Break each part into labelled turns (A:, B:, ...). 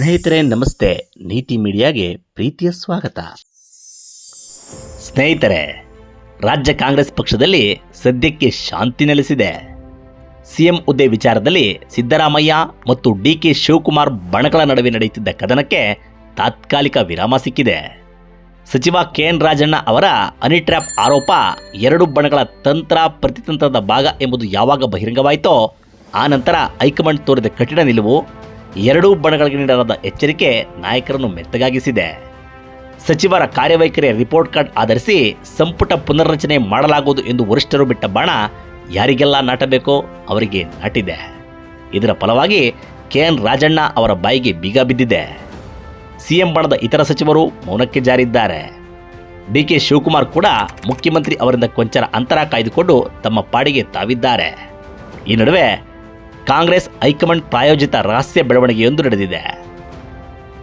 A: ಸ್ನೇಹಿತರೆ, ನಮಸ್ತೆ. ನೀತಿ ಮೀಡಿಯಾಗೆ ಪ್ರೀತಿಯ ಸ್ವಾಗತ. ಸ್ನೇಹಿತರೆ, ರಾಜ್ಯ ಕಾಂಗ್ರೆಸ್ ಪಕ್ಷದಲ್ಲಿ ಸದ್ಯಕ್ಕೆ ಶಾಂತಿ ನೆಲೆಸಿದೆ. ಸಿಎಂ ಹುದ್ದೆ ವಿಚಾರದಲ್ಲಿ ಸಿದ್ದರಾಮಯ್ಯ ಮತ್ತು ಡಿ ಕೆ ಶಿವಕುಮಾರ್ ಬಣಗಳ ನಡುವೆ ನಡೆಯುತ್ತಿದ್ದ ಕದನಕ್ಕೆ ತಾತ್ಕಾಲಿಕ ವಿರಾಮ ಸಿಕ್ಕಿದೆ. ಸಚಿವ ಕೆ ಎನ್ ರಾಜಣ್ಣ ಅವರ ಅನಿಟ್ರ್ಯಾಪ್ ಆರೋಪ ಎರಡು ಬಣಗಳ ತಂತ್ರ ಪ್ರತಿತಂತ್ರದ ಭಾಗ ಎಂಬುದು ಯಾವಾಗ ಬಹಿರಂಗವಾಯಿತೋ, ಆ ನಂತರ ಹೈಕಮಾಂಡ್ ತೋರಿದ ಕಠಿಣ ನಿಲುವು ಎರಡೂ ಬಣಗಳಿಗೆ ನೀಡಲಾದ ಎಚ್ಚರಿಕೆ ನಾಯಕರನ್ನು ಮೆತ್ತಗಾಗಿಸಿದೆ. ಸಚಿವರ ಕಾರ್ಯವೈಖರಿಯ ರಿಪೋರ್ಟ್ ಕಾರ್ಡ್ ಆಧರಿಸಿ ಸಂಪುಟ ಪುನರ್ರಚನೆ ಮಾಡಲಾಗುವುದು ಎಂದು ವರಿಷ್ಠರು ಬಿಟ್ಟ ಬಾಣ ಯಾರಿಗೆಲ್ಲ ನಾಟಬೇಕೋ ಅವರಿಗೆ ನಾಟಿದೆ. ಇದರ ಫಲವಾಗಿ ಕೆ ಎನ್ ರಾಜಣ್ಣ ಅವರ ಬಾಯಿಗೆ ಬೀಗ ಬಿದ್ದಿದೆ. ಸಿಎಂ ಬಣದ ಇತರ ಸಚಿವರು ಮೌನಕ್ಕೆ ಜಾರಿದ್ದಾರೆ. ಡಿ ಕೆ ಶಿವಕುಮಾರ್ ಕೂಡ ಮುಖ್ಯಮಂತ್ರಿ ಅವರಿಂದ ಕೊಂಚರ ಅಂತರ ಕಾಯ್ದುಕೊಂಡು ತಮ್ಮ ಪಾಡಿಗೆ ತಾವಿದ್ದಾರೆ. ಈ ನಡುವೆ ಕಾಂಗ್ರೆಸ್ ಹೈಕಮಾಂಡ್ ಪ್ರಾಯೋಜಿತ ರಹಸ್ಯ ಬೆಳವಣಿಗೆಯೊಂದು ನಡೆದಿದೆ.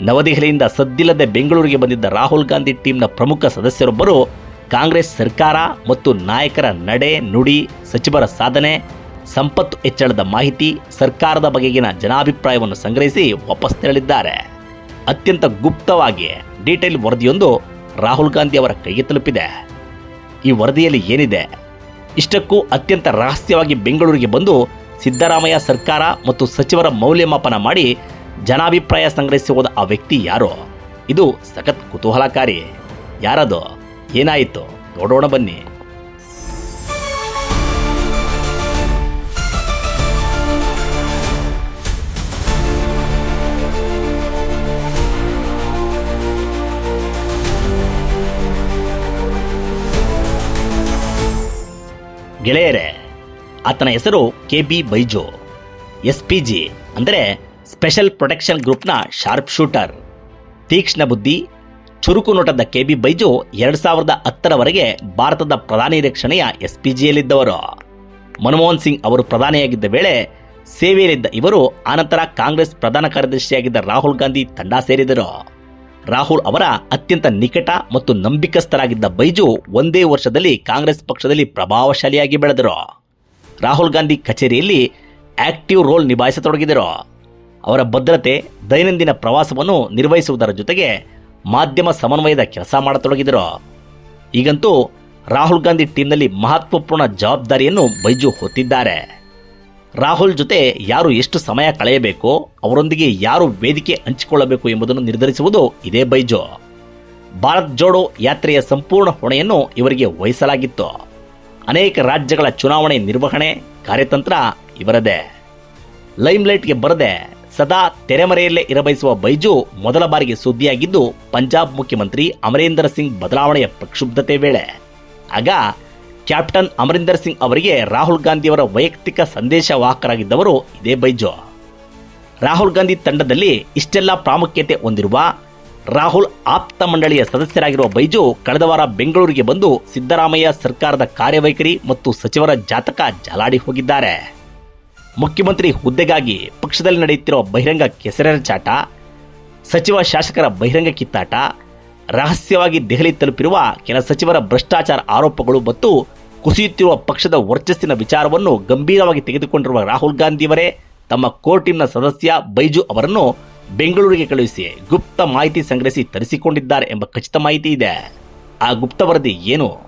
A: ನವದೆಹಲಿಯಿಂದ ಸದ್ದಿಲ್ಲದೆ ಬೆಂಗಳೂರಿಗೆ ಬಂದಿದ್ದ ರಾಹುಲ್ ಗಾಂಧಿ ಟೀಮ್ನ ಪ್ರಮುಖ ಸದಸ್ಯರೊಬ್ಬರು ಕಾಂಗ್ರೆಸ್ ಸರ್ಕಾರ ಮತ್ತು ನಾಯಕರ ನಡೆ, ನುಡಿ, ಸಚಿವರ ಸಾಧನೆ, ಸಂಪತ್ತು ಹೆಚ್ಚಳದ ಮಾಹಿತಿ, ಸರ್ಕಾರದ ಬಗೆಗಿನ ಜನಾಭಿಪ್ರಾಯವನ್ನು ಸಂಗ್ರಹಿಸಿ ವಾಪಸ್ ತೆರಳಿದ್ದಾರೆ. ಅತ್ಯಂತ ಗುಪ್ತವಾಗಿ ಡೀಟೇಲ್ ವರದಿಯೊಂದು ರಾಹುಲ್ ಗಾಂಧಿ ಅವರ ಕೈಗೆ ತಲುಪಿದೆ. ಈ ವರದಿಯಲ್ಲಿ ಏನಿದೆ? ಇಷ್ಟಕ್ಕೂ ಅತ್ಯಂತ ರಹಸ್ಯವಾಗಿ ಬೆಂಗಳೂರಿಗೆ ಬಂದು ಸಿದ್ದರಾಮಯ್ಯ ಸರ್ಕಾರ ಮತ್ತು ಸಚಿವರ ಮೌಲ್ಯಮಾಪನ ಮಾಡಿ ಜನಾಭಿಪ್ರಾಯ ಸಂಗ್ರಹಿಸಿ ಹೋದ ಆ ವ್ಯಕ್ತಿ ಯಾರು? ಇದು ಸಖತ್ ಕುತೂಹಲಕಾರಿ. ಯಾರದು? ಏನಾಯಿತು? ನೋಡೋಣ ಬನ್ನಿ. ಗೆಳೆಯರೇ ಆತನ ಹೆಸರು K B Baiju. S P ಅಂದರೆ ಸ್ಪೆಷಲ್ ಪ್ರೊಟೆಕ್ಷನ್ ಗ್ರೂಪ್ನ ಶಾರ್ಪ್ ಶೂಟರ್. ತೀಕ್ಷ್ಣ ಬುದ್ಧಿ, ಚುರುಕು ನೋಟದ ಕೆ ಬಿ ಬೈಜು ಎರಡು ಸಾವಿರದ ಹತ್ತರವರೆಗೆ ಭಾರತದ ಪ್ರಧಾನಿ ರಕ್ಷಣೆಯ ಎಸ್ ಪಿ ಜಿಯಲ್ಲಿದ್ದವರು ಮನಮೋಹನ್ ಸಿಂಗ್ ಅವರು ಪ್ರಧಾನಿಯಾಗಿದ್ದ ವೇಳೆ ಸೇವೆಯಲ್ಲಿದ್ದ ಇವರು ಆನಂತರ ಕಾಂಗ್ರೆಸ್ ಪ್ರಧಾನ ಕಾರ್ಯದರ್ಶಿಯಾಗಿದ್ದ ರಾಹುಲ್ ಗಾಂಧಿ ತಂಡ ಸೇರಿದರು. ರಾಹುಲ್ ಅವರ ಅತ್ಯಂತ ನಿಕಟ ಮತ್ತು ನಂಬಿಕಸ್ಥರಾಗಿದ್ದ ಬೈಜು ಒಂದೇ ವರ್ಷದಲ್ಲಿ ಕಾಂಗ್ರೆಸ್ ಪಕ್ಷದಲ್ಲಿ ಪ್ರಭಾವಶಾಲಿಯಾಗಿ ಬೆಳೆದರು. ರಾಹುಲ್ ಗಾಂಧಿ ಕಚೇರಿಯಲ್ಲಿ ಆಕ್ಟಿವ್ ರೋಲ್ ನಿಭಾಯಿಸತೊಡಗಿದರು. ಅವರ ಭದ್ರತೆ, ದೈನಂದಿನ ಪ್ರವಾಸವನ್ನು ನಿರ್ವಹಿಸುವುದರ ಜೊತೆಗೆ ಮಾಧ್ಯಮ ಸಮನ್ವಯದ ಕೆಲಸ ಮಾಡತೊಡಗಿದರು. ಈಗಂತೂ ರಾಹುಲ್ ಗಾಂಧಿ ಟೀಮ್ನಲ್ಲಿ ಮಹತ್ವಪೂರ್ಣ ಜವಾಬ್ದಾರಿಯನ್ನು ಬೈಜು ಹೊತ್ತಿದ್ದಾರೆ. ರಾಹುಲ್ ಜೊತೆ ಯಾರು ಎಷ್ಟು ಸಮಯ ಕಳೆಯಬೇಕು, ಅವರೊಂದಿಗೆ ಯಾರು ವೇದಿಕೆ ಹಂಚಿಕೊಳ್ಳಬೇಕು ಎಂಬುದನ್ನು ನಿರ್ಧರಿಸುವುದು ಇದೇ ಬೈಜು. ಭಾರತ್ ಜೋಡೋ ಯಾತ್ರೆಯ ಸಂಪೂರ್ಣ ಹೊಣೆಯನ್ನು ಇವರಿಗೆ ವಹಿಸಲಾಗಿತ್ತು. ಅನೇಕ ರಾಜ್ಯಗಳ ಚುನಾವಣೆ ನಿರ್ವಹಣೆ ಕಾರ್ಯತಂತ್ರ ಇವರದೇ. ಲೈಮ್ಲೈಟ್ಗೆ ಬರದೆ ಸದಾ ತೆರೆಮರೆಯಲ್ಲೇ ಇರಬಯಸುವ ಬೈಜು ಮೊದಲ ಬಾರಿಗೆ ಸುದ್ದಿಯಾಗಿದ್ದು, ಪಂಜಾಬ್ ಮುಖ್ಯಮಂತ್ರಿ ಅಮರೇಂದರ್ ಸಿಂಗ್ ಬದಲಾವಣೆಯ ಪ್ರಕ್ಷುಬ್ಧತೆ ವೇಳೆ. ಆಗ ಕ್ಯಾಪ್ಟನ್ ಅಮರೀಂದರ್ ಸಿಂಗ್ ಅವರಿಗೆ ರಾಹುಲ್ ಗಾಂಧಿಯವರ ವೈಯಕ್ತಿಕ ಸಂದೇಶವಾಹಕರಾಗಿದ್ದವರು ಇದೇ ಬೈಜು. ರಾಹುಲ್ ಗಾಂಧಿ ತಂಡದಲ್ಲಿ ಇಷ್ಟೆಲ್ಲ ಪ್ರಾಮುಖ್ಯತೆ ಹೊಂದಿರುವ ರಾಹುಲ್ ಆಪ್ತ ಮಂಡಳಿಯ ಸದಸ್ಯರಾಗಿರುವ ಬೈಜು ಕಳೆದ ವಾರ ಬೆಂಗಳೂರಿಗೆ ಬಂದು ಸಿದ್ದರಾಮಯ್ಯ ಸರ್ಕಾರದ ಕಾರ್ಯವೈಖರಿ ಮತ್ತು ಸಚಿವರ ಜಾತಕ ಜಾಲಾಡಿ ಹೋಗಿದ್ದಾರೆ. ಮುಖ್ಯಮಂತ್ರಿ ಹುದ್ದೆಗಾಗಿ ಪಕ್ಷದಲ್ಲಿ ನಡೆಯುತ್ತಿರುವ ಬಹಿರಂಗ ಕೆಸರೆರಚಾಟ ಸಚಿವ ಶಾಸಕರ ಬಹಿರಂಗ ಕಿತ್ತಾಟ, ರಹಸ್ಯವಾಗಿ ದೆಹಲಿ ತಲುಪಿರುವ ಕೆಲ ಸಚಿವರ ಭ್ರಷ್ಟಾಚಾರ ಆರೋಪಗಳು ಮತ್ತು ಕುಸಿಯುತ್ತಿರುವ ಪಕ್ಷದ ವರ್ಚಸ್ಸಿನ ವಿಚಾರವನ್ನು ಗಂಭೀರವಾಗಿ ತೆಗೆದುಕೊಂಡಿರುವ ರಾಹುಲ್ ಗಾಂಧಿಯವರೇ ತಮ್ಮ ಕೋರ್ಟಿನ ಸದಸ್ಯ ಬೈಜು ಅವರನ್ನು ಬೆಂಗಳೂರಿಗೆ ಕಳುಹಿಸಿ ಗುಪ್ತ ಮಾಹಿತಿ ಸಂಗ್ರಹಿಸಿ ತರಿಸಿಕೊಂಡಿದ್ದಾರೆ ಎಂಬ ಖಚಿತ ಮಾಹಿತಿ ಇದೆ. ಆ ಗುಪ್ತ ವರದಿ ಏನು?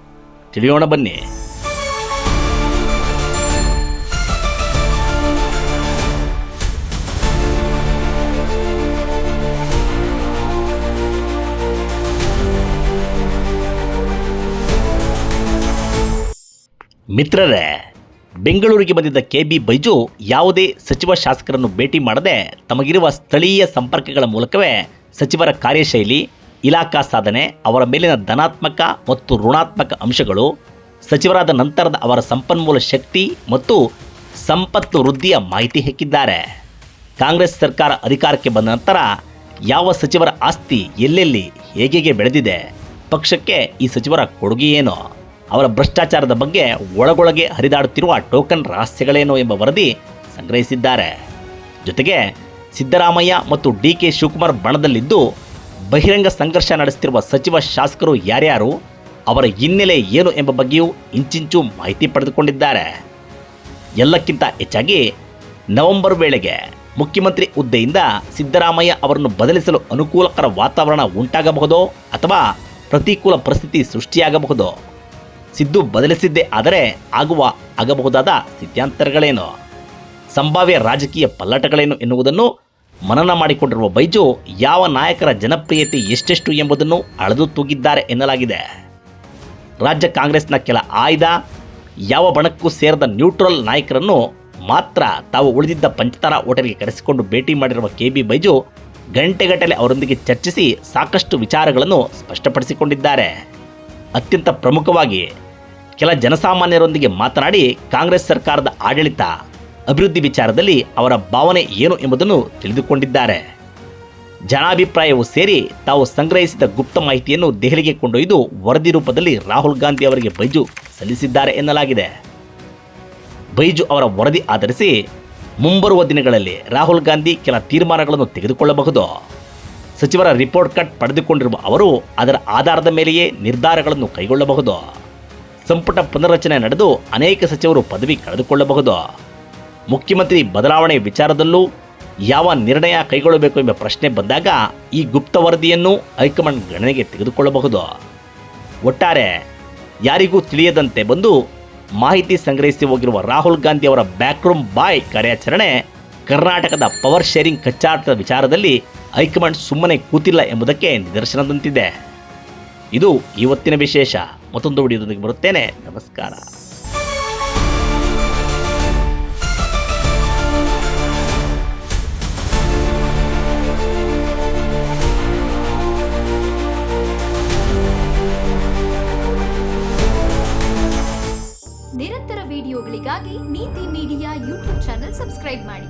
A: ತಿಳಿಯೋಣ ಬನ್ನಿ. ಮಿತ್ರರೇ ಬೆಂಗಳೂರಿಗೆ ಬಂದಿದ್ದ ಕೆ ಬಿ ಬೈಜು ಯಾವುದೇ ಸಚಿವ ಶಾಸಕರನ್ನು ಭೇಟಿ ಮಾಡದೆ ತಮಗಿರುವ ಸ್ಥಳೀಯ ಸಂಪರ್ಕಗಳ ಮೂಲಕವೇ ಸಚಿವರ ಕಾರ್ಯಶೈಲಿ, ಇಲಾಖಾ ಸಾಧನೆ, ಅವರ ಮೇಲಿನ ಧನಾತ್ಮಕ ಮತ್ತು ಋಣಾತ್ಮಕ ಅಂಶಗಳು, ಸಚಿವರಾದ ನಂತರದ ಅವರ ಸಂಪನ್ಮೂಲ ಶಕ್ತಿ ಮತ್ತು ಸಂಪತ್ತು ವೃದ್ಧಿಯ ಮಾಹಿತಿ ಹೆಕ್ಕಿದ್ದಾರೆ ಕಾಂಗ್ರೆಸ್ ಸರ್ಕಾರ ಅಧಿಕಾರಕ್ಕೆ ಬಂದ ನಂತರ ಯಾವ ಸಚಿವರ ಆಸ್ತಿ ಎಲ್ಲೆಲ್ಲಿ ಹೇಗೆ ಬೆಳೆದಿದೆ, ಪಕ್ಷಕ್ಕೆ ಈ ಸಚಿವರ ಕೊಡುಗೆ ಏನು? ಅವರ ಭ್ರಷ್ಟಾಚಾರದ ಬಗ್ಗೆ ಒಳಗೊಳಗೆ ಹರಿದಾಡುತ್ತಿರುವ ಟೋಕನ್ ರಹಸ್ಯಗಳೇನು ಎಂಬ ವರದಿ ಸಂಗ್ರಹಿಸಿದ್ದಾರೆ. ಜೊತೆಗೆ ಸಿದ್ದರಾಮಯ್ಯ ಮತ್ತು ಡಿ ಕೆ ಶಿವಕುಮಾರ್ ಬಣದಲ್ಲಿದ್ದು ಬಹಿರಂಗ ಸಂಘರ್ಷ ನಡೆಸುತ್ತಿರುವ ಸಚಿವ ಶಾಸಕರು ಯಾರ್ಯಾರು, ಅವರ ಹಿನ್ನೆಲೆ ಏನು ಎಂಬ ಬಗ್ಗೆಯೂ ಇಂಚಿಂಚು ಮಾಹಿತಿ ಪಡೆದುಕೊಂಡಿದ್ದಾರೆ. ಎಲ್ಲಕ್ಕಿಂತ ಹೆಚ್ಚಾಗಿ ನವೆಂಬರ್ ವೇಳೆಗೆ ಮುಖ್ಯಮಂತ್ರಿ ಹುದ್ದೆಯಿಂದ ಸಿದ್ದರಾಮಯ್ಯ ಅವರನ್ನು ಬದಲಿಸಲು ಅನುಕೂಲಕರ ವಾತಾವರಣ ಉಂಟಾಗಬಹುದೋ ಅಥವಾ ಪ್ರತಿಕೂಲ ಪರಿಸ್ಥಿತಿ ಸೃಷ್ಟಿಯಾಗಬಹುದೋ ಸಿದ್ದು ಬದಲಿಸಿದ್ದೇ ಆದರೆ ಆಗುವ ಆಗಬಹುದಾದ ಸ್ಥಿತ್ಯಾಂತರಗಳೇನು? ಸಂಭಾವ್ಯ ರಾಜಕೀಯ ಪಲ್ಲಟಗಳೇನು ಎನ್ನುವುದನ್ನು ಮನನ ಮಾಡಿಕೊಂಡಿರುವ ಬೈಜು ಯಾವ ನಾಯಕರ ಜನಪ್ರಿಯತೆ ಎಷ್ಟೆಷ್ಟು ಎಂಬುದನ್ನು ಅಳೆದು ತೂಗಿದ್ದಾರೆ ಎನ್ನಲಾಗಿದೆ. ರಾಜ್ಯ ಕಾಂಗ್ರೆಸ್ನ ಕೆಲ ಆಯ್ದ, ಯಾವ ಬಣಕ್ಕೂ ಸೇರದ ನ್ಯೂಟ್ರಲ್ ನಾಯಕರನ್ನು ಮಾತ್ರ ತಾವು ಉಳಿದಿದ್ದ ಪಂಚತಾರ ಹೋಟೆಲ್ಗೆ ಕರೆಸಿಕೊಂಡು ಭೇಟಿ ಮಾಡಿರುವ ಕೆ ಬಿ ಬೈಜು ಗಂಟೆಗಟ್ಟಲೆ ಅವರೊಂದಿಗೆ ಚರ್ಚಿಸಿ ಸಾಕಷ್ಟು ವಿಚಾರಗಳನ್ನು ಸ್ಪಷ್ಟಪಡಿಸಿಕೊಂಡಿದ್ದಾರೆ. ಅತ್ಯಂತ ಪ್ರಮುಖವಾಗಿ ಕೆಲ ಜನಸಾಮಾನ್ಯರೊಂದಿಗೆ ಮಾತನಾಡಿ ಕಾಂಗ್ರೆಸ್ ಸರ್ಕಾರದ ಆಡಳಿತ ಅಭಿವೃದ್ಧಿ ವಿಚಾರದಲ್ಲಿ ಅವರ ಭಾವನೆ ಏನು ಎಂಬುದನ್ನು ತಿಳಿದುಕೊಂಡಿದ್ದಾರೆ. ಜನಾಭಿಪ್ರಾಯವು ಸೇರಿ ತಾವು ಸಂಗ್ರಹಿಸಿದ ಗುಪ್ತ ಮಾಹಿತಿಯನ್ನು ದೆಹಲಿಗೆ ಕೊಂಡೊಯ್ದು ವರದಿ ರೂಪದಲ್ಲಿ ರಾಹುಲ್ ಗಾಂಧಿ ಅವರಿಗೆ ಬೈಜು ಸಲ್ಲಿಸಿದ್ದಾರೆ ಎನ್ನಲಾಗಿದೆ. ಬೈಜು ಅವರ ವರದಿ ಆಧರಿಸಿ ಮುಂಬರುವ ದಿನಗಳಲ್ಲಿ ರಾಹುಲ್ ಗಾಂಧಿ ಕೆಲ ತೀರ್ಮಾನಗಳನ್ನು ತೆಗೆದುಕೊಳ್ಳಬಹುದು. ಸಚಿವರ ರಿಪೋರ್ಟ್ ಕಾರ್ಡ್ ಪಡೆದುಕೊಂಡಿರುವ ಅವರು ಅದರ ಆಧಾರದ ಮೇಲೆಯೇ ನಿರ್ಧಾರಗಳನ್ನು ಕೈಗೊಳ್ಳಬಹುದು. ಸಂಪುಟ ಪುನರ್ರಚನೆ ನಡೆದು ಅನೇಕ ಸಚಿವರು ಪದವಿ ಕಳೆದುಕೊಳ್ಳಬಹುದು. ಮುಖ್ಯಮಂತ್ರಿ ಬದಲಾವಣೆ ವಿಚಾರದಲ್ಲೂ ಯಾವ ನಿರ್ಣಯ ಕೈಗೊಳ್ಳಬೇಕು ಎಂಬ ಪ್ರಶ್ನೆ ಬಂದಾಗ ಈ ಗುಪ್ತ ವರದಿಯನ್ನು ಹೈಕಮಾಂಡ್ ಗಣನೆಗೆ ತೆಗೆದುಕೊಳ್ಳಬಹುದು. ಒಟ್ಟಾರೆ ಯಾರಿಗೂ ತಿಳಿಯದಂತೆ ಬಂದು ಮಾಹಿತಿ ಸಂಗ್ರಹಿಸಿ ಹೋಗಿರುವ ರಾಹುಲ್ ಗಾಂಧಿ ಅವರ ಬ್ಯಾಕ್ರೂಮ್ ಬಾಯ್ ಕಾರ್ಯಾಚರಣೆ ಕರ್ನಾಟಕದ ಪವರ್ ಶೇರಿಂಗ್ ಕಚ್ಚಾಟದ ವಿಚಾರದಲ್ಲಿ ಹೈಕಮಾಂಡ್ ಸುಮ್ಮನೆ ಕೂತಿಲ್ಲ ಎಂಬುದಕ್ಕೆ ನಿದರ್ಶನದಂತಿದೆ ಇದು ಇವತ್ತಿನ ವಿಶೇಷ. ಮತ್ತೊಂದು ವಿಡಿಯೋದೊಂದಿಗೆ ಬರುತ್ತೇನೆ. ನಮಸ್ಕಾರ.
B: ನಿರಂತರ ವಿಡಿಯೋಗಳಿಗಾಗಿ ನೀತಿ ಮೀಡಿಯಾ ಯೂಟ್ಯೂಬ್ ಚಾನೆಲ್ ಸಬ್ಸ್ಕ್ರೈಬ್ ಮಾಡಿ.